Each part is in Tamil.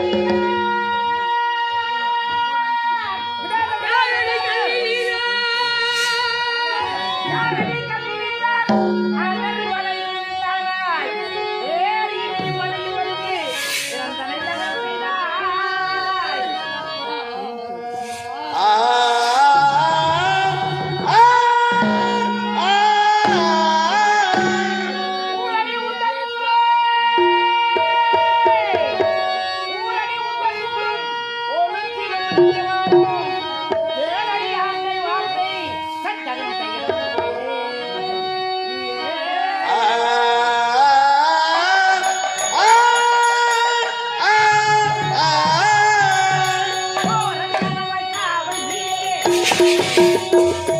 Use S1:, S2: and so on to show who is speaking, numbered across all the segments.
S1: Thank
S2: you. thank you.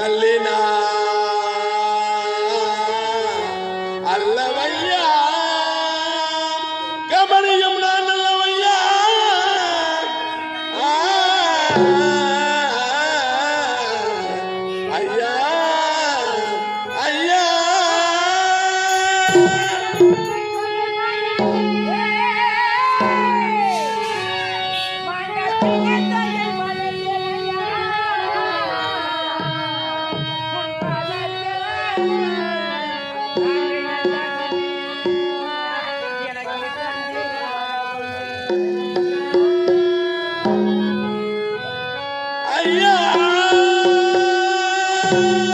S2: Galena. Thank you.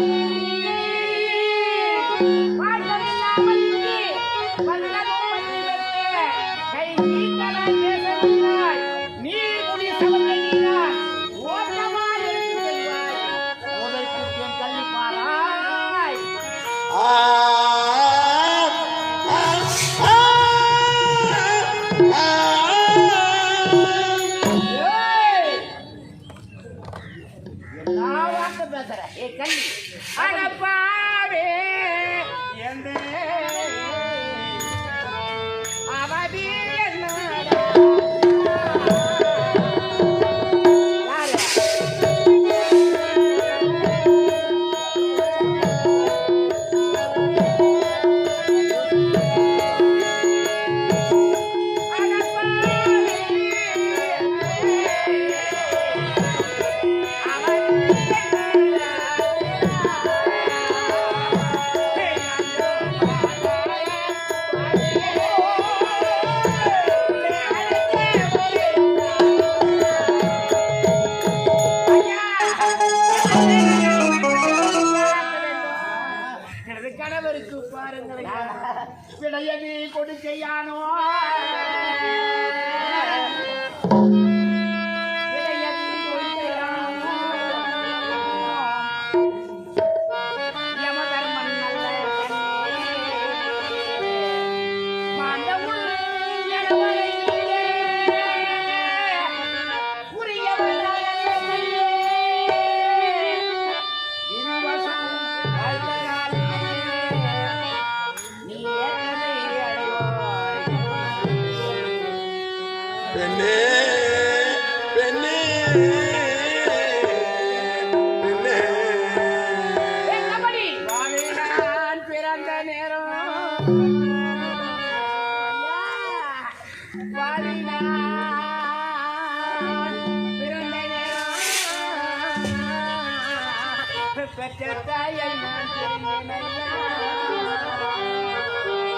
S2: Música இவருக்கு பாருங்கள் விளையது கொடுக்கையானோ?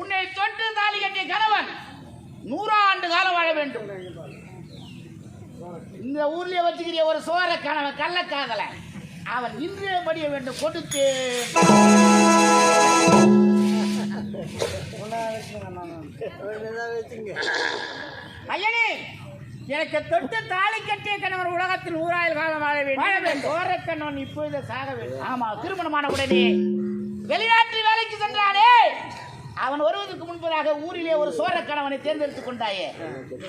S2: உன்னை தொட்டு தாலி கட்டிய கணவன் நூறாண்டு காலம் வாழ வேண்டும் இந்த ஊர்லயே வச்சுக்கிற ஒரு சோர கணவன் கள்ளக்காதல. அவன் இன்றே படிய வேண்டும் கொடுத்து. ஐயனே எனக்கு தொட்டு தாலி கட்டிய கணவர் உலகத்தில் ஊராயில் காலம் வாழ வேண்டும். வாழ வேண்டும். கணவன் இப்பொழுது சாக வேண்டும். ஆமா திருமணமான உடனே வெளிநாட்டில் வேலைக்கு சென்றானே. அவன் வருவதற்கு முன்பதாக ஊரிலே ஒரு சோழ கணவனை தேர்ந்தெடுத்துக் கொண்டாயே.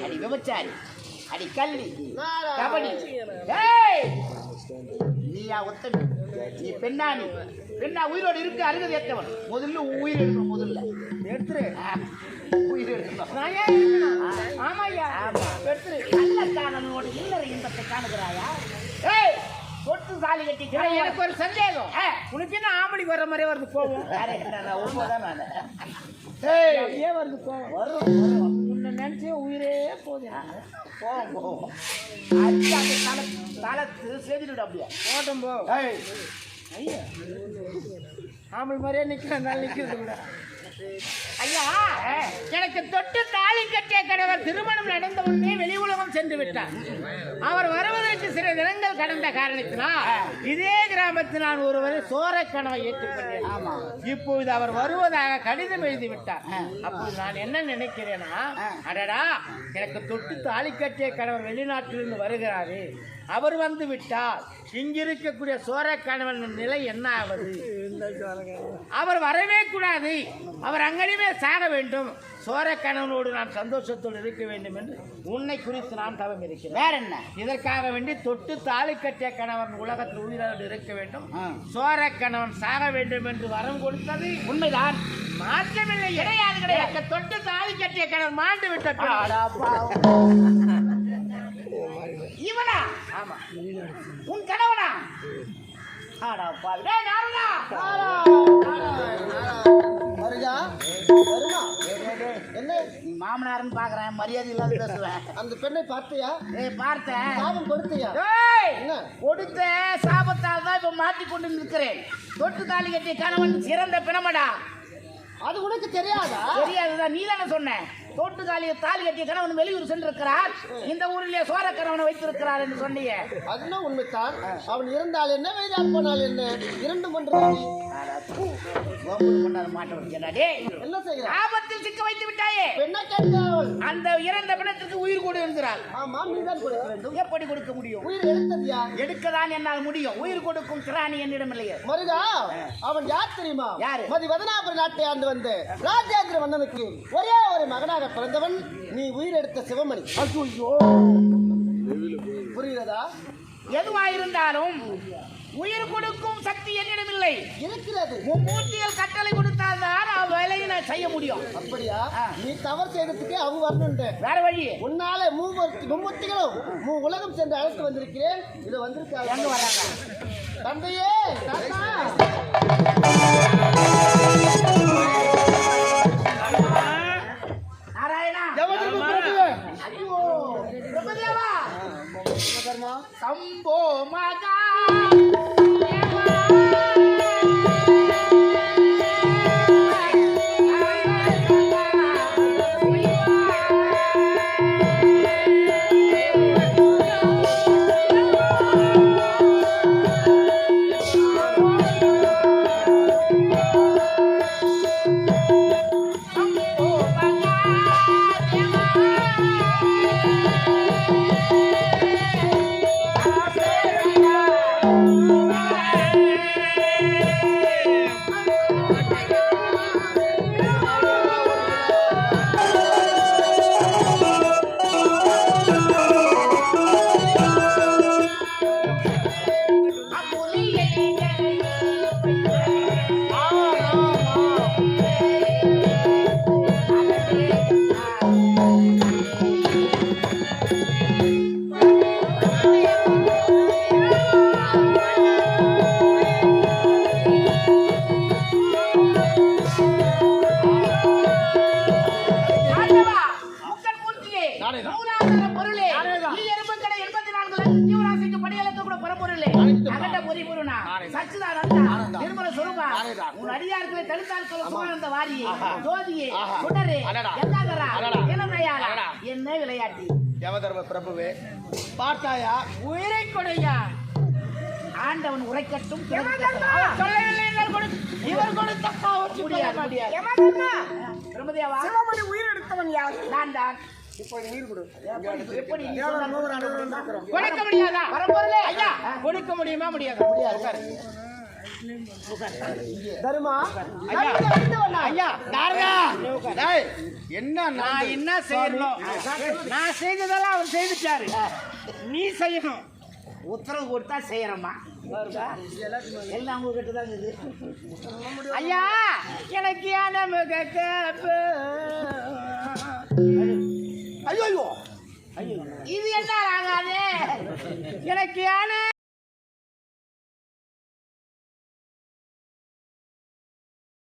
S2: அடி விபச்சாரி அடி கல்வி கபடி. நீயா உத்தமி நீ பெண்ணாணி பெண்ணா உயிரோடு இருக்கு அருகதை ஏற்றவன். முதல்ல உயிர் எடுக்கணும் முதல்ல. எடுத்துரு. உயிர் எடுக்கணும். ஆமா ஐயா. ஆமா. எடுத்துரு. நல்ல காணனோட இல்லற இன்பத்தை காணுகிறாயா? ஏய் தொட்டு சாலி கட்டி எனக்கு ஒரு சந்தேகம். உனக்கு என்ன ஆம்பளி வர்ற மாதிரியே வருது கோவம்? உண்மைதான் நான். ஏய். ஏன் வருது கோவம்? வரும் வரும். நினைச்சே உயிரே போகுது. போவோம் போவோம் அடிச்சு அந்த தலை தலை செஞ்சுட்டு அப்படியே ஓட்டம் போ ஐயா. ஆம்பளை மாதிரியே நிற்கிறனால நிற்கிறது கூட ஐயா எனக்கு தொட்டு தாலி கட்டிய கணவர் திருமணம் நடந்த உடனே வெளி உலகம் சென்று விட்டார். அவர் வருவதற்கு சில தினங்கள் கடந்த காரணத்தினால் இதே கிராமத்தில் நான் ஒருவரை சோர கனவை ஏற்றுக்கொண்டேன். ஆமா இப்பொழுது அவர் வருவதாக கடிதம் எழுதி விட்டார் அப்போது நான் என்ன நினைக்கிறேன்னா அடடா எனக்கு தொட்டு தாலி கட்டிய கணவர் வெளிநாட்டிலிருந்து வருகிறாரு. அவர் வந்து விட்டால் இங்கிருக்கக்கூடிய சோர கணவன் நிலை என்ன ஆவது? அவர் வரவே கூடாது. அவர் அங்கடிமே சாக வேண்டும். சோர கணவனோடு நான் சந்தோஷத்தோடு இருக்க வேண்டும் என்று உன்னை குறித்து நான் தவம் இருக்கிறேன். வேற என்ன? இதற்காக வேண்டி தொட்டு தாலி கட்டிய கணவன் உலகத்தில் உயிரோடு இருக்க வேண்டும். சோர கணவன் சாக வேண்டும் என்று வரம் கொடுத்தது உண்மைதான். மாற்றமில்லை. கிடையாது கிடையாது. தொட்டு தாலி கட்டிய கணவன் மாண்டு விட்ட இவனா? ஆமா. உன் கணவனா? ஆடா பாவி டேய் நாரதா
S3: வருமா? என்ன?
S2: நீ மாமனார்னு பாக்குறேன் மரியாதை இல்லாத பேசுவேன்.
S3: அந்த பெண்ணை பார்த்தியா?
S2: ஏய் பார்த்தேன்.
S3: சாபம் கொடுத்தியா?
S2: ஏய்
S3: என்ன?
S2: கொடுத்த சாபத்தால் தான் இப்ப மாட்டி கொண்டு நிற்கிறேன் தொட்டு தாலி கட்டிய கணவன் சிறந்த பிணமடா.
S3: அது உனக்கு தெரியாதா?
S2: தெரியாதுதான் நீ தானே சொன்ன. தோட்டு தாலியை தாலி கட்டிய கணவன் வெளியூர் சென்றிருக்கிறார். இந்த ஊரிலே சோர கணவனை வைத்திருக்கிறார் என்று சொன்னீங்க
S3: அதுனா உண்மைத்தான் அவன் இருந்தால் என்ன வைத்தால் போனால் என்ன?
S2: டேய்
S3: என்ன செய்கிறார்?
S2: ஆபத்தில் சிக்க வைத்து விட்டாயே.
S3: என்ன கேட்டாள்
S2: அந்த இறந்த பிணத்துக்கு உயிர் கொடு என்கிறாள்
S3: ஆமா நீதான் கொடுக்க வேண்டும்.
S2: எப்படி கொடுக்க முடியும்?
S3: உயிர் எடுத்தது யார்?
S2: எடுக்கதான் என்னால் முடியும். உயிர் கொடுக்கும் திராணி என்னிடம் இல்லையே.
S3: மருகா அவன் யார் தெரியுமா?
S2: யாரு?
S3: மதி வதனாபுர நாட்டை ஆண்டு வந்த ராஜேந்திர மன்னனுக்கு ஒரே ஒரு மகனாக பிறந்தவன் நீ உயிர் எடுத்த சிவமணி.
S2: ஐயோ
S3: புரிகிறதா?
S2: எதுவாயிருந்தாலும் உயிர் கொடுக்கும் சக்தி என்னிடம் இல்லை
S3: இருக்கிறது.
S2: மும்மூர்த்திகள் கட்டளை கொடுத்தால்தான் அவ் வேலையை நான் செய்ய முடியும்.
S3: அப்படியா. நீ தவறு செய்ததுக்கே அவங்க வரணுன்ற
S2: வேற வழி.
S3: உன்னால மூவர்த்தி மும்மூர்த்திகளும் மூ உலகம் சென்று அழைத்து வந்திருக்கிறேன். இது வந்திருக்காங்க
S2: வராங்க
S3: தந்தையே தாத்தா.
S2: தடுத்தால் சொல்ல சுகானந்த வாரியே, ஜோதியே, இளமையாளா, என்ன விளையாட்டு.
S3: யமதர்ம பிரபுவே பார்த்தாயா?
S2: உயிரை கொடையா? ஆண்டவன் உரைக்கட்டும் சொல்லவில்லை இவர் கொடுத்த முடியாது.
S4: உயிர் எடுத்தவன் யார்?
S2: நான் தான். கொடுக்க முடியாதா? கொடுக்க முடியுமா? முடியாது? முடியாது.
S3: தருமா?
S2: ஐயா.
S1: டேய், என்ன
S2: நான் என்ன செய்யணும்? நான் செய்ததெல்லாம் அவர் செய்துட்டாரு. நீ செய்யணும். உத்தரவு கொடுத்தா செய்யறோமா எல்லாம் உங்ககிட்ட தான் இருக்குது. ஐயா எனக்கு ஐயோ ஐயோ. இது என்ன ஆகாது? எனக்கு யானை